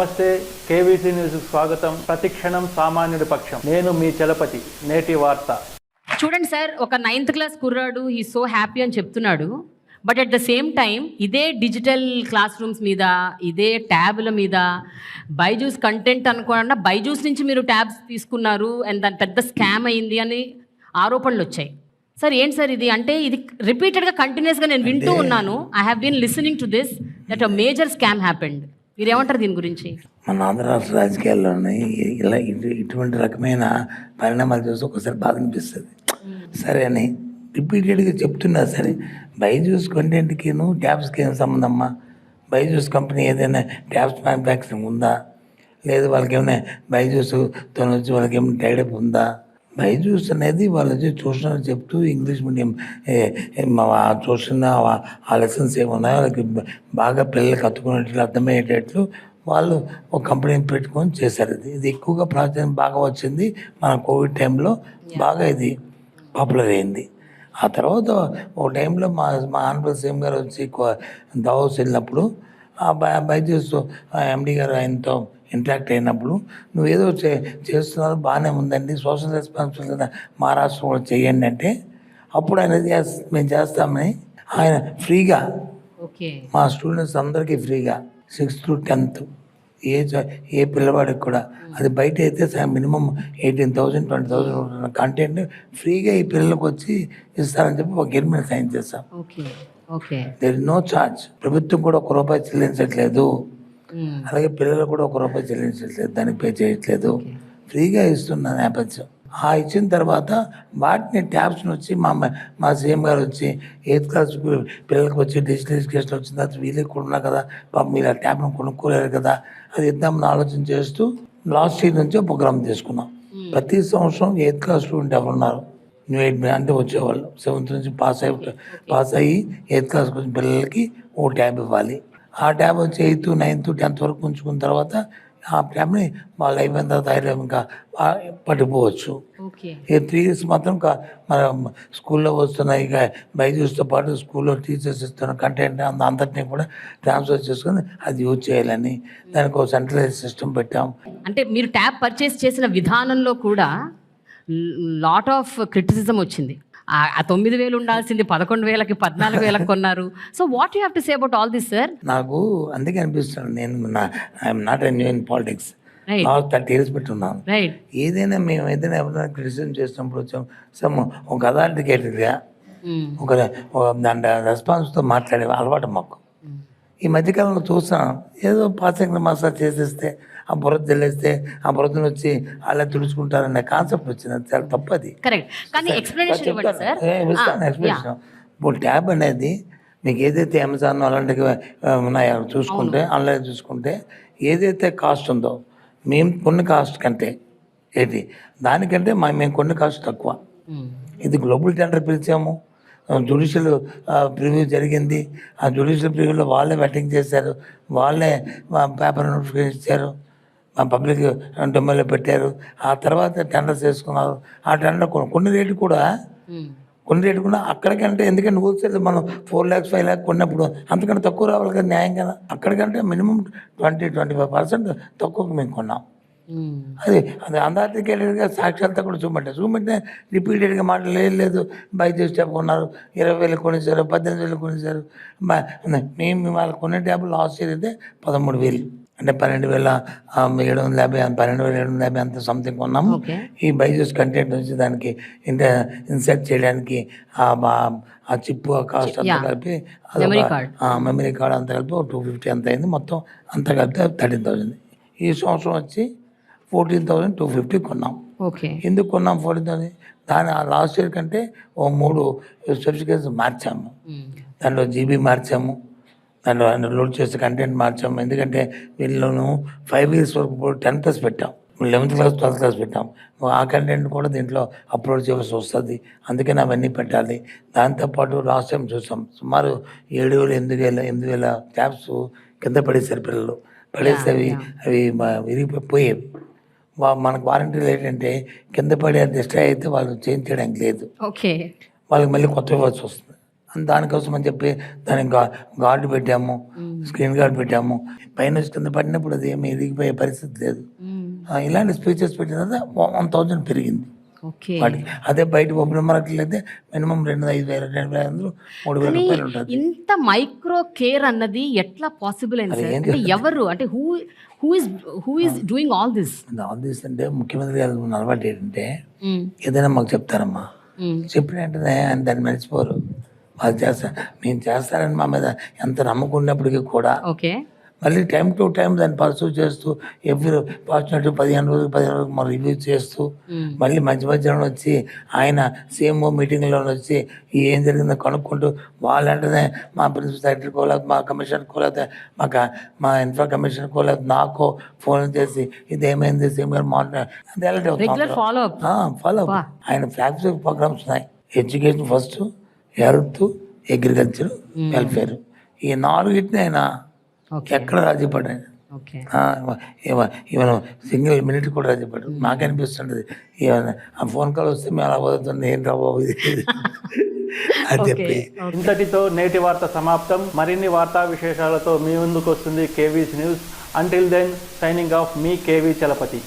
నమస్తే KVC news స్వాగతం. ప్రతిక్షణం సామాన్యుడి పక్షం. నేను మీ చలపతి నేటి వార్త. చూడండి సార్ ఒక నైన్త్ క్లాస్ కుర్రాడు ఈ సో హ్యాపీ అని చెప్తున్నాడు. But at the same time ఇదే డిజిటల్ క్లాస్ రూమ్స్ మీద ఇదే ట్యాబ్ల మీద బైజూస్ కంటెంట్ అనుకోకుండా బైజూస్ నుంచి మీరు ట్యాబ్స్ తీసుకున్నారు అండ్ దాని పెద్ద స్కామ్ అయింది అని ఆరోపణలు వచ్చాయి. సార్ ఏంటి సార్ ఇది? అంటే ఇది రిపీటెడ్గా కంటిన్యూస్గా నేను వింటూ ఉన్నాను. I have been listening to this that a major scam happened మీరు ఏమంటారు దీని గురించి? మన ఆంధ్ర రాష్ట్ర రాజకీయాల్లోనే ఇలా ఇటు- ఇటువంటి రకమైన పరిణామాలు చూసి ఒకసారి బాధ అనిపిస్తుంది. సరే అని రిపీటెడ్గా చెప్తున్నా సరే బైజూస్ కంటెంట్కిను ట్యాబ్స్కి ఏం సంబంధం అమ్మా బైజూస్ కంపెనీ ఏదైనా ట్యాబ్స్ మ్యానుఫ్యాక్చరింగ్ ఉందా? లేదు వాళ్ళకి ఏమైనా బైజూస్తో వచ్చి వాళ్ళకి ఏమైనా టైడప్ ఉందా? బైజూస్ అనేది వాళ్ళు వచ్చి ట్యూషన్ చెప్తూ ఇంగ్లీష్ మీడియం ట్యూషన్ ఆ లెసన్స్ ఏమున్నాయో వాళ్ళకి బాగా పిల్లలకి అతుకునేట్లు అర్థమయ్యేటట్లు వాళ్ళు ఒక కంపెనీ పెట్టుకొని చేశారు. ఇది ఇది ఎక్కువగా ప్రాచుర్యం బాగా వచ్చింది మన కోవిడ్ టైంలో బాగా ఇది పాపులర్ అయింది. ఆ తర్వాత ఒక టైంలో మా మా ఆనరబుల్ సీఎం గారు వచ్చి దావోస్ వెళ్ళినప్పుడు బైజూస్ ఎండి గారు ఆయనతో ఇంటరాక్ట్ అయినప్పుడు నువ్వు ఏదో చే చేస్తున్నారు బాగానే ఉందండి సోషల్ రెస్పాన్సిబిలిటీ మా రాష్ట్రం కూడా చేయండి అంటే అప్పుడు ఆయన "Yes, మేము చేస్తామని ఆయన ఫ్రీగా ఓకే. మా స్టూడెంట్స్ అందరికీ ఫ్రీగా సిక్స్త్ టు టెన్త్ ఏ ఏ పిల్లవాడికి కూడా. అది బయట అయితే minimum eighteen thousand twenty thousand content ఫ్రీగా ఈ పిల్లలకు వచ్చి ఇస్తారని చెప్పి ఒక అగ్రిమెంట్ సైన్ చేస్తాం దేర్ ఇస్ నో ఛార్జ్ ప్రభుత్వం కూడా ఒక రూపాయి చెల్లించట్లేదు. అలాగే పిల్లలు కూడా ఒక రూపాయి చెల్లించట్లేదు. దానికి పే చేయట్లేదు. ఫ్రీగా ఇస్తున్న నేపథ్యం. ఆ ఇచ్చిన తర్వాత వాటిని ట్యాబ్స్ని వచ్చి మా మ- సీఎం గారు వచ్చి ఎయిత్ క్లాస్ పిల్లలకు వచ్చి డిజిటల్ ఎడ్యుకేషన్ వచ్చిన తర్వాత వీళ్ళకి కూడా ఉన్నా కదా పాపం మీరు ఆ ట్యాబ్ను కొనుక్కోలేరు కదా అది ఇద్దామని ఆలోచన చేస్తూ లాస్ట్ ఇయర్ నుంచి ప్రోగ్రామ్ తీసుకున్నాం. ప్రతి సంవత్సరం ఎయిత్ క్లాస్ స్టూడెంట్ ఎవరున్నారు న్యూ ఎయిట్ అంటే వచ్చేవాళ్ళు. సెవెంత్ నుంచి పాస్ అయి పాస్ అయ్యి ఎయిత్ క్లాస్కి వచ్చిన పిల్లలకి ఓ ట్యాబ్ ఇవ్వాలి. ఆ ట్యాబ్ వచ్చి ఎయిత్ నైన్త్ టెన్త్ వరకు ఉంచుకున్న తర్వాత ఆ ట్యాబ్ని వాళ్ళు అయిపోయిన తర్వాత ఐదు ఇంకా పట్టుకోవచ్చు ఈ త్రీ ఇయర్స్ మాత్రం మన స్కూల్లో వస్తున్న ఇక బైజూస్తో పాటు స్కూల్లో టీచర్స్ ఇస్తున్న కంటెంట్ అంత అంతటినీ కూడా ట్రాన్స్ఫర్ చేసుకొని అది యూజ్ చేయాలని దానికి ఒక సెంట్రలైజ్ సిస్టమ్ పెట్టాం. అంటే మీరు ట్యాబ్ పర్చేస్ చేసిన విధానంలో కూడా లాట్ ఆఫ్ క్రిటిసిజం వచ్చింది. ఆ- తొమ్మిది వేలు ఉండాల్సింది పదకొండు వేలకి పద్నాలుగు వేలకు కొన్నారు. So what you have to say about all this sir నాకు అందుకే అనిపిస్తుంది. నేను నా I'm not in in politics నాకు థర్టీ ఇయర్స్ పెట్టి ఉన్నాను రైట్ ఏదైనా మేము ఏదైనా ఎవరైనా క్రిటిసిజం చేసినప్పుడు వచ్చాం. సమ్ ఒక అథారిటికేటెడ్గా ఒక ఒక దాని రెస్పాన్స్తో మాట్లాడే అలవాటు మాకు. ఈ మధ్యకాలంలో చూస్తున్నాం ఏదో పాసింగ్ మసాజ్ చేసేస్తే ఆ బురద జల్లేస్తే ఆ బురదను వచ్చి అలా తుడుచుకుంటారనే కాన్సెప్ట్ వచ్చింది. అది చాలా తప్పది. ఎక్స్ప్లెనేషన్ ఎక్స్ప్లెనేషన్ ఇప్పుడు ట్యాబ్ అనేది మీకు ఏదైతే అమెజాన్ అలాంటివి ఉన్నాయో చూసుకుంటే ఆన్లైన్ చూసుకుంటే ఏదైతే కాస్ట్ ఉందో మేము కొన్ని కాస్ట్ కంటే ఏంటి? దానికంటే మా మేము కొన్ని కాస్ట్ తక్కువ. ఇది గ్లోబల్ టెండర్ పిలిచాము. జుడిషియల్ ప్రివ్యూ జరిగింది. ఆ జుడిషియల్ ప్రివ్యూలో వాళ్ళే వెట్టింగ్ చేశారు. వాళ్ళే పేపర్ నోటిఫికేషన్ ఇచ్చారు. మా పబ్లిక్ డొమ్మైన్లో పెట్టారు. ఆ తర్వాత టెండర్స్ చేసుకున్నారు. ఆ టెండర్ కొన్ని రేటు కూడా కొన్ని రేటు కూడా అక్కడికంటే ఎందుకంటే హోల్సేల్ మనం ఫోర్ ల్యాక్స్ ఫైవ్ ల్యాక్ కొన్నప్పుడు అంతకంటే తక్కువ రావాలి కదా న్యాయం కదా. అక్కడికంటే minimum twenty twenty five percent తక్కువకు మేము కొన్నాం. అది అది అందార్థికేటెడ్గా సాక్ష్యాలతో కూడా చూపెట్టారు చూపెట్టే రిపీటెడ్గా మాట లేదు లేదు. బైక్ చేసి ట్యాబ్ కొన్నారు. ఇరవై వేలు కొనేసారు పద్దెనిమిది వేలు కొనేసారు మేము వాళ్ళు కొనే ట్యాబ్ లాస్ట్ ఇయర్ అయితే పదమూడు వేలు. అంటే పన్నెండు వేల ఏడు వందల యాభై పన్నెండు వేల ఏడు వందల యాభై అంత సంథింగ్ కొన్నాము ఈ బైజూస్ కంటెంట్ వచ్చి దానికి ఇంట ఇన్సర్ట్ చేయడానికి ఆ బా- ఆ చిప్ ఆ కాస్ట్ అంతా. కలిపి. మెమరీ కార్డ్ అంతా కలిపి ఒక టూ ఫిఫ్టీ అంత అయింది. మొత్తం అంతా కలిపి థర్టీన్ థౌజండ్ ఈ సంవత్సరం వచ్చి ఫోర్టీన్ థౌజండ్ టూ ఫిఫ్టీ కొన్నాం. ఎందుకు కొన్నాం ఫోర్టీన్ థౌసండ్ దాని లాస్ట్ ఇయర్ కంటే ఓ మూడు సర్టిఫికేట్స్ మార్చాము. దాంట్లో జీబీ మార్చాము. దాంట్లో లోడ్ చేసే కంటెంట్ మార్చాము ఎందుకంటే వీళ్ళను ఫైవ్ ఇయర్స్ వరకు టెన్ ప్లస్ పెట్టాం. లెవెన్త్ క్లాస్ ట్వెల్త్ క్లాస్ పెట్టాం. ఆ కంటెంట్ కూడా దీంట్లో అప్లోడ్ చేయవలసి వస్తుంది. అందుకని అవన్నీ పెట్టాలి. దాంతోపాటు లాస్ట్ టైం చూసాం. సుమారు ఏడు వేలు ఎనిమిది వేల ఎనిమిది వేల ట్యాబ్స్ కింద పడేసారు పిల్లలు. పడేస్తే అవి అవి విరిగిపోయేవి మనకు వారంటీలు ఏంటంటే కింద పడే డిస్ట్రాయ్ అయితే వాళ్ళు చేంజ్ చేయడానికి లేదు. ఓకే. వాళ్ళకి మళ్ళీ కొత్త ఇవ్వాల్సి వస్తుంది. దానికోసం అని చెప్పి దానికి గార్డు పెట్టాము స్క్రీన్ గార్డ్ పెట్టాము. పైన కింద పడినప్పుడు అది ఏమి ఎదిగిపోయే పరిస్థితి లేదు. ఇలాంటి స్పీచెస్ పెట్టిన తర్వాత వన్ థౌజండ్ పెరిగింది. వాటికి అదే బయట ఓపెన్ మార్కెట్లు అయితే మినిమం రెండు ఐదు వేల రెండు వేల ఐదు వందలు మూడు వేల రూపాయలు ఉంటుంది. ఇంత మైక్రో కేర్ అన్నది ఎట్లా పాసిబుల్ అయింది ఎవరు? అంటే who who is who is doing all this all these అంటే ముఖ్యమంత్రి గారు అలవాటు ఏంటంటే ఏదైనా మాకు చెప్తారమ్మా. చెప్పిన వెంటనే ఆయన దాన్ని మర్చిపోరు. వాళ్ళు చేస్తారు మేము చేస్తారని మా మీద ఎంత నమ్మకం ఉన్నప్పటికీ కూడా ఓకే. మళ్ళీ టైం టు టైం దాన్ని పర్సూ చేస్తూ ఎవ్రీ పార్చునేట్ పదిహేను రోజులు పదిహేను రోజులు మనం రివ్యూ చేస్తూ మళ్ళీ మధ్య మధ్యలో వచ్చి ఆయన సీఎంఓ మీటింగ్లో వచ్చి ఏం జరిగిందో కనుక్కుంటూ వాళ్ళంటేనే మా ప్రిన్సిపల్ సెక్రటరీకో లేకపోతే మా కమిషనర్కో లేకపోతే మా మా ఇన్ఫ్రా కమిషనర్కో లేకపోతే నాకో ఫోన్ చేసి ఇది ఏమైంది సీఎం గారు మాట్లాడారు రెగ్యులర్ ఫాలో అప్ ఫాలో ఆయన ఫ్లాగ్షిప్ ప్రోగ్రామ్స్ ఉన్నాయి. Education first health agriculture welfare. ఈ నాలుగిటిని ఆయన ఓకే. ఎక్కడ రాజీపడ్డాడు? ఓకే. ఈవెన్ సింగిల్ మినిట్ కూడా రాజీపడ్డాడు. నాకు అనిపిస్తుంటది. ఈవెన్ ఆ ఫోన్ కాల్ వస్తే మేము అలా పోతుంది ఏం రాబో ఇది? అని చెప్పి. ఇంతటితో నేటి వార్త సమాప్తం. మరిన్ని వార్తా విశేషాలతో మీ ముందుకు వస్తుంది KV's news. Until then signing off మీ కేవీ చలపతి.